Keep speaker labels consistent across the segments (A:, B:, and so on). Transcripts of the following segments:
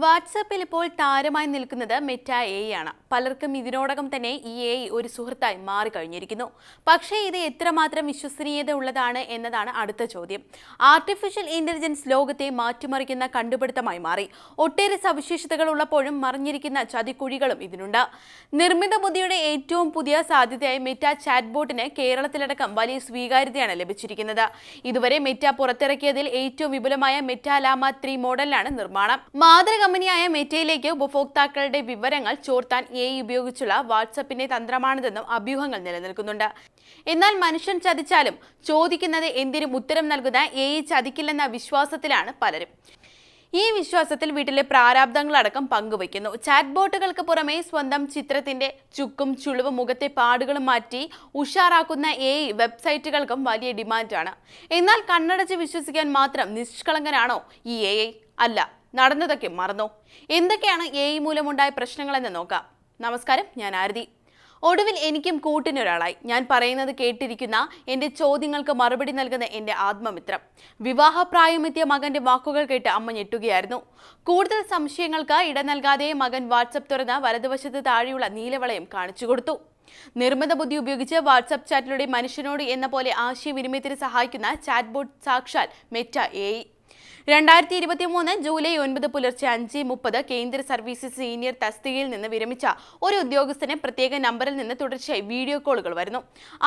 A: വാട്സാപ്പിൽ ഇപ്പോൾ താരമായി നിൽക്കുന്നത് മെറ്റ എ ആണ്. പലർക്കും ഇതിനോടകം തന്നെ ഈ എ ഒരു സുഹൃത്തായി മാറിക്കഴിഞ്ഞിരിക്കുന്നു. പക്ഷേ ഇത് എത്രമാത്രം വിശ്വസനീയത ഉള്ളതാണ് എന്നതാണ് അടുത്ത ചോദ്യം. ആർട്ടിഫിഷ്യൽ ഇന്റലിജൻസ് ലോകത്തെ മാറ്റിമറിക്കുന്ന കണ്ടുപിടുത്തമായി മാറി. ഒട്ടേറെ സവിശേഷതകൾ ഉള്ളപ്പോഴും മറിഞ്ഞിരിക്കുന്ന ചതിക്കുഴികളും ഇതിനുണ്ട്. നിർമ്മിത ബുദ്ധിയുടെ ഏറ്റവും പുതിയ സാധ്യതയായി മെറ്റ ചാറ്റ്ബോട്ടിന് കേരളത്തിലടക്കം വലിയ സ്വീകാര്യതയാണ് ലഭിച്ചിരിക്കുന്നത്. ഇതുവരെ മെറ്റ പുറത്തിറക്കിയതിൽ ഏറ്റവും വിപുലമായ മെറ്റ ലാമ ത്രീ മോഡലിലാണ് നിർമ്മാണം. മാതൃ കമ്പനിയായ മെറ്റയിലേക്ക് ഉപഭോക്താക്കളുടെ വിവരങ്ങൾ ചോർത്താൻ എ ഉപയോഗിച്ചുള്ള വാട്സപ്പിന്റെ തന്ത്രമാണിതെന്നും അഭ്യൂഹങ്ങൾ നിലനിൽക്കുന്നുണ്ട്. എന്നാൽ മനുഷ്യൻ ചതിച്ചാലും ചോദിക്കുന്നത് എന്തിനും ഉത്തരം നൽകുന്ന എ ചതിക്കില്ലെന്ന വിശ്വാസത്തിലാണ് പലരും. ഈ വിശ്വാസത്തിൽ വീട്ടിലെ പ്രാരാബ്ദങ്ങളടക്കം പങ്കുവയ്ക്കുന്നു. ചാറ്റ് ബോട്ടുകൾക്ക് പുറമെ സ്വന്തം ചിത്രത്തിന്റെ ചുക്കും ചുളിവും മുഖത്തെ പാടുകളും മാറ്റി ഉഷാറാക്കുന്ന എ വെബ്സൈറ്റുകൾക്കും വലിയ ഡിമാൻഡാണ്. എന്നാൽ കണ്ണടച്ച് വിശ്വസിക്കാൻ മാത്രം നിഷ്കളങ്കനാണോ ഈ എ അല്ല. നടന്നതൊക്കെ മറന്നോ. എന്തൊക്കെയാണ് എ മൂലമുണ്ടായ പ്രശ്നങ്ങളെന്ന് നോക്കാം. നമസ്കാരം ഞാൻ ആരതി. ഒടുവിൽ എനിക്കും കൂട്ടിനൊരാളായി ഞാൻ പറയുന്നത് കേട്ടിരിക്കുന്ന എന്റെ ചോദ്യങ്ങൾക്ക് മറുപടി നൽകുന്ന എന്റെ ആത്മമിത്രം. വിവാഹപ്രായമെത്തിയ മകന്റെ വാക്കുകൾ കേട്ട് അമ്മ ഞെട്ടുകയായിരുന്നു. കൂടുതൽ സംശയങ്ങൾക്ക് ഇട നൽകാതെ മകൻ വാട്സപ്പ് തുറന്ന് വലതുവശത്ത് താഴെയുള്ള നീലവളയം കാണിച്ചു കൊടുത്തു. നിർമ്മിത ബുദ്ധി ഉപയോഗിച്ച് വാട്സപ്പ് ചാറ്റിലൂടെ മനുഷ്യനോട് എന്ന പോലെ ആശയവിനിമയത്തിന് സഹായിക്കുന്ന ചാറ്റ്ബോട്ട് സാക്ഷാൽ മെറ്റ എ രണ്ടായിരത്തി ഇരുപത്തി മൂന്ന് ജൂലൈ ഒൻപത് പുലർച്ചെ അഞ്ച് മുപ്പത് കേന്ദ്ര സർവീസസ് സീനിയർ തസ്തികയിൽ നിന്ന് വിരമിച്ച ഒരു ഉദ്യോഗസ്ഥനെ പ്രത്യേക നമ്പറിൽ നിന്ന് തുടർച്ചയായി വീഡിയോ കോളുകൾ വരുന്നു.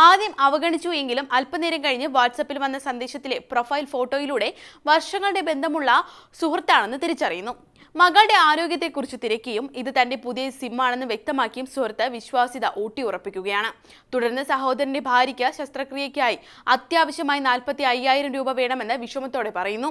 A: ആദ്യം അവഗണിച്ചു എങ്കിലും അല്പനേരം കഴിഞ്ഞ് വാട്സപ്പിൽ വന്ന സന്ദേശത്തിലെ പ്രൊഫൈൽ ഫോട്ടോയിലൂടെ വർഷങ്ങളുടെ ബന്ധമുള്ള സുഹൃത്താണെന്ന് തിരിച്ചറിയുന്നു. മകളുടെ ആരോഗ്യത്തെക്കുറിച്ച് തിരക്കിയും ഇത് തന്റെ പുതിയ സിമ്മാണെന്ന് വ്യക്തമാക്കിയും സുഹൃത്ത് വിശ്വാസ്യത ഊട്ടിയുറപ്പിക്കുകയാണ്. തുടർന്ന് സഹോദരന്റെ ഭാര്യയ്ക്ക് ശസ്ത്രക്രിയയ്ക്കായി അത്യാവശ്യമായി നാൽപ്പത്തി അയ്യായിരം രൂപ വേണമെന്ന് വിഷമത്തോടെ പറയുന്നു.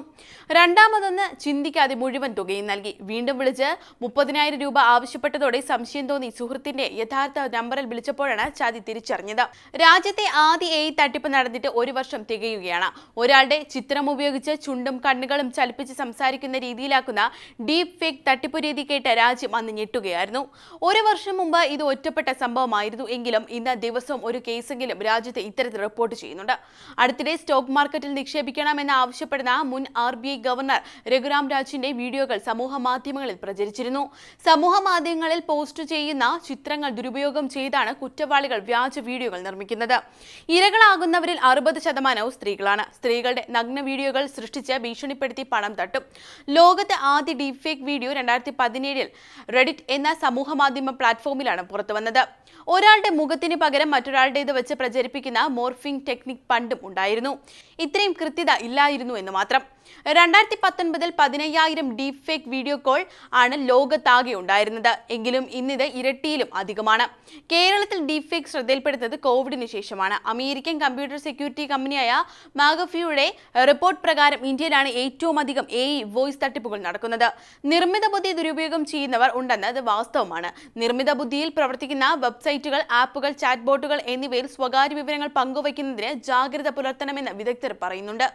A: രണ്ടാമതൊന്ന് ചിന്തിക്കാതെ മുഴുവൻ തുകയും നൽകി. വീണ്ടും വിളിച്ച് മുപ്പതിനായിരം രൂപ ആവശ്യപ്പെട്ടതോടെ സംശയം തോന്നി സുഹൃത്തിന്റെ യഥാർത്ഥ നമ്പറിൽ വിളിച്ചപ്പോഴാണ് ചാതി തിരിച്ചറിഞ്ഞത്. രാജ്യത്തെ ആദ്യ എയ് തട്ടിപ്പ് നടന്നിട്ട് ഒരു വർഷം തികയുകയാണ്. ഒരാളുടെ ചിത്രം ഉപയോഗിച്ച് ചുണ്ടും കണ്ണുകളും ചലിപ്പിച്ച് സംസാരിക്കുന്ന രീതിയിലാക്കുന്ന ഡീപ് ഫേക്ക് തട്ടിപ്പ് രീതി കേട്ട് രാജ്യം അന്ന് ഞെട്ടുകയായിരുന്നു. ഒരു വർഷം മുമ്പ് ഇത് ഒറ്റപ്പെട്ട സംഭവമായിരുന്നു. എങ്കിലും ഇന്ന് ദിവസവും ഒരു കേസെങ്കിലും രാജ്യത്ത് ഇത്തരത്തിൽ റിപ്പോർട്ട് ചെയ്യുന്നുണ്ട്. അടുത്തിടെ സ്റ്റോക്ക് മാർക്കറ്റിൽ നിക്ഷേപിക്കണമെന്ന് ആവശ്യപ്പെടുന്ന മുൻ R B I governor Raghuram രാജിന്റെ വീഡിയോകൾ സമൂഹ മാധ്യമങ്ങളിൽ പ്രചരിച്ചിരുന്നു. സമൂഹ മാധ്യമങ്ങളിൽ പോസ്റ്റ് ചെയ്യുന്ന ചിത്രങ്ങൾ ദുരുപയോഗം ചെയ്താണ് കുറ്റവാളികൾ വ്യാജ വീഡിയോകൾ നിർമ്മിക്കുന്നത്. ഇരകളാകുന്നവരിൽ അറുപത് ശതമാനവും സ്ത്രീകളാണ്. സ്ത്രീകളുടെ നഗ്ന വീഡിയോകൾ സൃഷ്ടിച്ച് ഭീഷണിപ്പെടുത്തി പണം തട്ടും. ലോകത്തെ ആദ്യ ഡീപ് ഫേക്ക് വീഡിയോ രണ്ടായിരത്തി പതിനേഴിൽ റെഡിറ്റ് എന്ന സമൂഹ മാധ്യമ പ്ലാറ്റ്ഫോമിലാണ് പുറത്തുവന്നത്. ഒരാളുടെ മുഖത്തിന് പകരം മറ്റൊരാളുടേത് വെച്ച് പ്രചരിപ്പിക്കുന്ന മോർഫിംഗ് ടെക്നിക് പണ്ടും ഉണ്ടായിരുന്നു. ഇത്രയും കൃത്യത ഇല്ലായിരുന്നു എന്ന് മാത്രം. രണ്ടായിരത്തി പത്തൊൻപതിൽ പതിനയ്യായിരം ഡീപ് ഫേക്ക് വീഡിയോ കോൾ ആണ് ലോകത്താകെ ഉണ്ടായിരുന്നത്. എങ്കിലും ഇന്നിത് ഇരട്ടിയിലും അധികമാണ്. കേരളത്തിൽ ഡീപ് ഫേക്ക് ശ്രദ്ധയിൽപ്പെടുന്നത് കോവിഡിന് ശേഷമാണ്. അമേരിക്കൻ കമ്പ്യൂട്ടർ സെക്യൂരിറ്റി കമ്പനിയായ മാഗഫിയുടെ റിപ്പോർട്ട് പ്രകാരം ഇന്ത്യയിലാണ് ഏറ്റവും അധികം എ വോയിസ് തട്ടിപ്പുകൾ നടക്കുന്നത്. നിർമ്മിത ബുദ്ധി ദുരുപയോഗം ചെയ്യുന്നവർ ഉണ്ടെന്ന് അത് വാസ്തവമാണ്. നിർമ്മിത ബുദ്ധിയിൽ പ്രവർത്തിക്കുന്ന വെബ്സൈറ്റുകൾ ആപ്പുകൾ ചാറ്റ് ബോട്ടുകൾ എന്നിവയിൽ സ്വകാര്യ വിവരങ്ങൾ പങ്കുവയ്ക്കുന്നതിന് ജാഗ്രത പുലർത്തണമെന്ന് വിദഗ്ധർ പറയുന്നുണ്ട്.